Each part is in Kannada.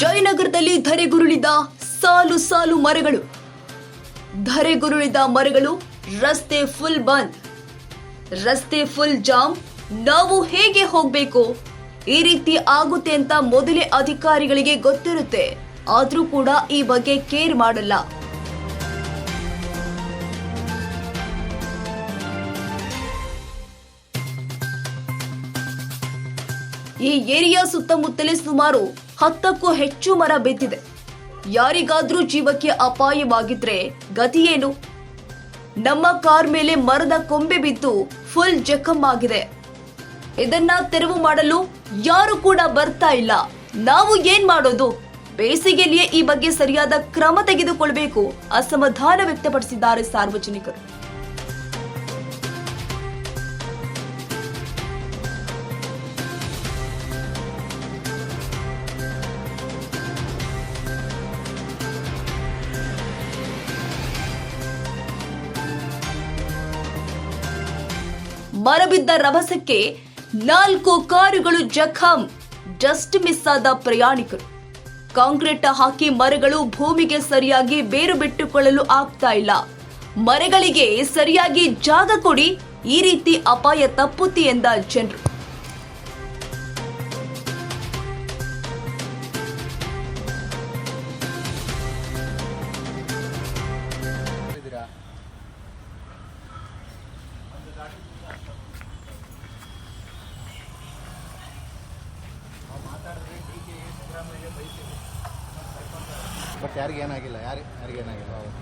ಜಯನಗರದಲ್ಲಿ ಧರೆಗುರುಳಿದ ಸಾಲು ಸಾಲು ಮರಗಳು. ಧರೆಗುರುಳಿದ ಮರಗಳು ರಸ್ತೆ ಫುಲ್ ಬಂದ್. ರಸ್ತೆ ಫುಲ್ ಜಾಮ್. ನಾವು ಹೇಗೆ ಹೋಗ್ಬೇಕು? ಈ ರೀತಿ ಆಗುತ್ತೆ ಅಂತ ಮೊದಲೇ ಅಧಿಕಾರಿಗಳಿಗೆ ಗೊತ್ತಿರುತ್ತೆ. ಆದ್ರೂ ಕೂಡ ಈ ಬಗ್ಗೆ ಕೇರ್ ಮಾಡಲ್ಲ. ಈ ಏರಿಯಾ ಸುತ್ತಮುತ್ತಲೇ ಸುಮಾರು ಹತ್ತಕ್ಕೂ ಹೆಚ್ಚು ಮರ ಬಿದ್ದಿದೆ. ಯಾರಿಗಾದ್ರೂ ಜೀವಕ್ಕೆ ಅಪಾಯವಾಗಿದ್ರೆ ಗತಿಯೇನು? ನಮ್ಮ ಕಾರ್ ಮೇಲೆ ಮರದ ಕೊಂಬೆ ಬಿದ್ದು ಫುಲ್ ಜಖಮ್ ಆಗಿದೆ. ಇದನ್ನ ತೆರವು ಮಾಡಲು ಯಾರು ಕೂಡ ಬರ್ತಾ ಇಲ್ಲ. ನಾವು ಏನ್ ಮಾಡೋದು? ಬೇಸಿಗೆಯಲ್ಲಿಯೇ ಈ ಬಗ್ಗೆ ಸರಿಯಾದ ಕ್ರಮ ತೆಗೆದುಕೊಳ್ಬೇಕು, ಅಸಮಾಧಾನ ವ್ಯಕ್ತಪಡಿಸಿದ್ದಾರೆ ಸಾರ್ವಜನಿಕರು. ಮರಬಿದ್ದ ರಭಸಕ್ಕೆ ನಾಲ್ಕು ಕಾರುಗಳು ಜಖಂ. ಜಸ್ಟ್ ಮಿಸ್ ಆದ ಪ್ರಯಾಣಿಕರು. ಕಾಂಕ್ರೀಟ್ ಹಾಕಿ ಮರಗಳು ಭೂಮಿಗೆ ಸರಿಯಾಗಿ ಬೇರು ಬಿಟ್ಟುಕೊಳ್ಳಲು ಆಗ್ತಾ ಇಲ್ಲ. ಮರಗಳಿಗೆ ಸರಿಯಾಗಿ ಜಾಗ ಕೊಡಿ, ಈ ರೀತಿ ಅಪಾಯ ತಪ್ಪುತ್ತಿ ಎಂದ ಜನರು. ಬಟ್ ಯಾರಿಗೇನಾಗಿಲ್ಲ ಯಾರು ಯಾರಿಗೇನಾಗಿಲ್ಲ ಹೌದು.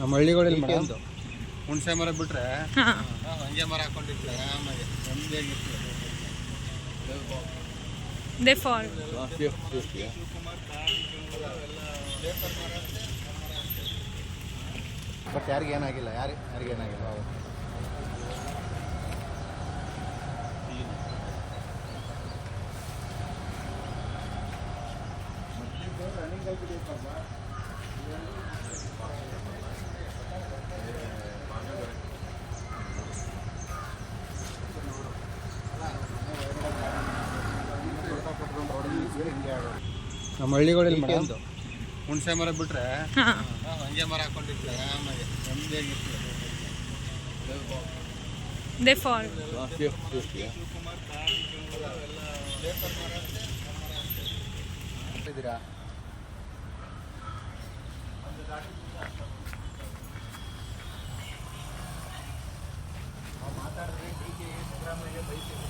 ನಮ್ಮ ಹಳ್ಳಿಗಳಲ್ಲಿ ಮೇಡಮ್ ಹುಣಸೆ ಮರ ಬಿಟ್ರೆ ಹಂಗೆ ಮರ ಹಾಕೊಂಡಿರ್ತಾರೆ ಆರಾಮಾಗಿ. ಬಟ್ ಯಾರಿಗೂ ಏನಾಗಿಲ್ಲ ಯಾರು ಯಾರಿಗೂ ಏನಾಗಿಲ್ಲ ನಮ್ಮ ಹಳ್ಳಿಗಳಲ್ಲಿ ಮೇಡಮ್. ಹುಣಸೆ ಮರ ಬಿಟ್ರೆ ಹಂಗೆ ಮರ ಹಾಕೊಂಡಿರ್ತಾರೆ ಆರಾಮಾಗಿ. They fall. ಇದ್ದೀರಾ ಕ್ಷಣ